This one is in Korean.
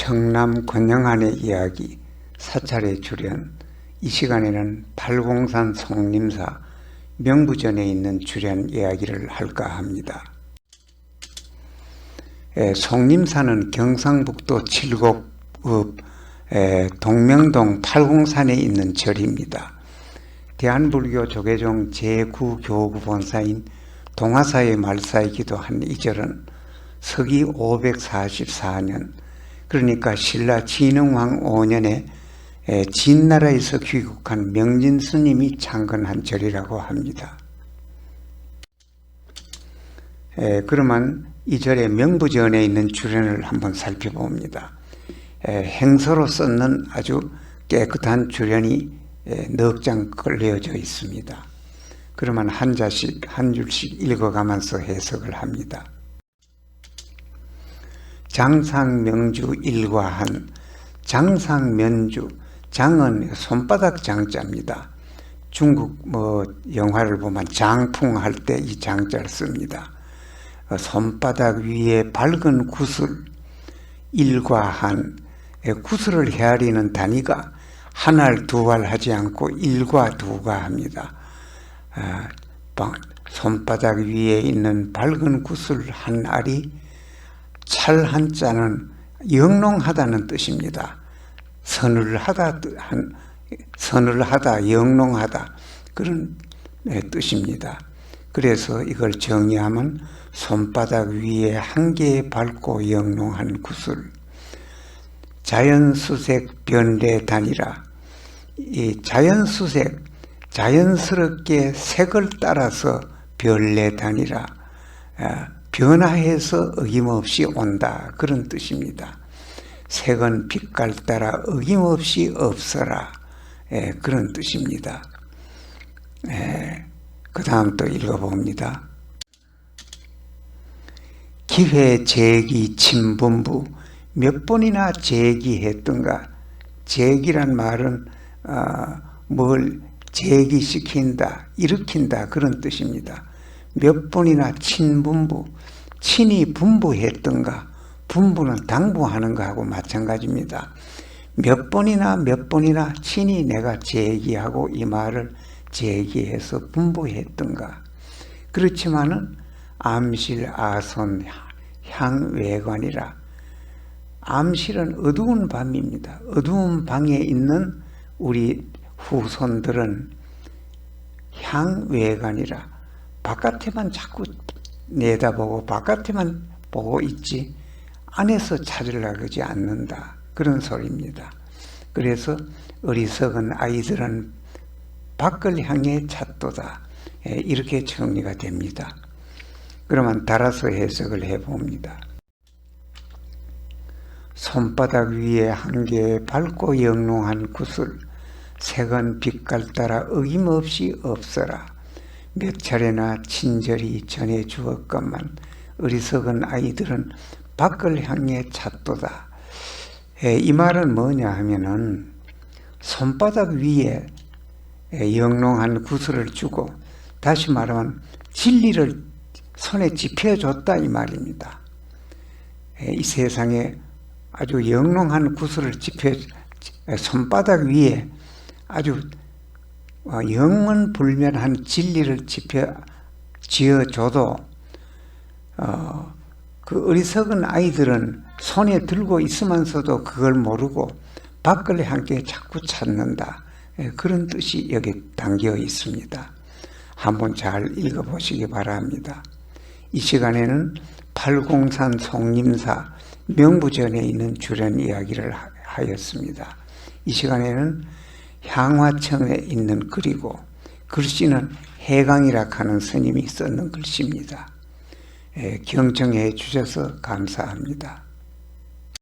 청남 권영안의 이야기 사찰의 주련 이 시간에는 팔공산 송림사 명부전에 있는 주련 이야기를 할까 합니다. 에, 송림사는 경상북도 칠곡읍 에, 동명동 팔공산에 있는 절입니다. 대한불교 조계종 제9교구 본사인 동화사의 말사이기도 한 이 절은 서기 544년 그러니까 신라 진흥왕 5년에 진나라에서 귀국한 명진 스님이 창건한 절이라고 합니다. 에, 그러면 이 절의 명부전에 있는 주련을 한번 살펴봅니다. 에, 행서로 썼는 아주 깨끗한 주련이 에, 넉장 걸려져 있습니다. 그러면 한 자씩 한 줄씩 읽어가면서 해석을 합니다. 장상명주 일과한 장상면주 장은 손바닥 장자입니다. 중국 뭐 영화를 보면 장풍할 때 이 장자를 씁니다. 어, 손바닥 위에 밝은 구슬 일과한 예, 구슬을 헤아리는 단위가 한 알 두 알 하지 않고 일과 두가 합니다. 아, 손바닥 위에 있는 밝은 구슬 한 알이 찰 한자는 영롱하다는 뜻입니다. 선을 하다 한 선을 하다 영롱하다 그런 네, 뜻입니다. 그래서 이걸 정의하면 손바닥 위에 한 개의 밝고 영롱한 구슬 자연수색 변례단이라 이 자연수색 자연스럽게 색을 따라서 변례단이라 아, 변화해서 어김없이 온다 그런 뜻입니다. 색은 빛깔 따라 어김없이 없어라 예, 그런 뜻입니다. 예, 그 다음 또 읽어봅니다. 기회 제기 친분부 몇 번이나 제기했던가 제기란 말은 어, 뭘 제기시킨다 일으킨다 그런 뜻입니다. 몇 번이나 친분부 친이 분부했던가 분부는 당부하는 거하고 마찬가지입니다. 몇 번이나 몇 번이나 친히 내가 제기하고 이 말을 제기해서 분부했던가 그렇지만은 암실 아손 향외관이라 암실은 어두운 밤입니다. 어두운 방에 있는 우리 후손들은 향외관이라 바깥에만 자꾸 내다보고 바깥에만 보고 있지 안에서 찾으려고 하지 않는다. 그런 소리입니다. 그래서 어리석은 아이들은 밖을 향해 찾도다. 예, 이렇게 정리가 됩니다. 그러면 달아서 해석을 해봅니다. 손바닥 위에 한 개의 밝고 영롱한 구슬, 색은 빛깔 따라 어김없이 없어라. 몇 차례나 친절히 전해 주었건만 어리석은 아이들은 밖을 향해 찾도다. 예, 이 말은 뭐냐 하면은 손바닥 위에 예, 영롱한 구슬을 주고 다시 말하면 진리를 손에 집혀줬다 이 말입니다. 예, 이 세상에 아주 영롱한 구슬을 집혀 손바닥 위에 아주 어, 영원불면한 진리를 집혀 지어줘도 어, 그 어리석은 아이들은 손에 들고 있으면서도 그걸 모르고 밖을 함께 자꾸 찾는다. 예, 그런 뜻이 여기 담겨 있습니다. 한번 잘 읽어보시기 바랍니다. 이 시간에는 팔공산 송림사 명부전에 있는 주련 이야기를 하였습니다. 이 시간에는 향화청에 있는 글이고 글씨는 해강이라 하는 스님이 썼는 글씨입니다. 경청해 주셔서 감사합니다.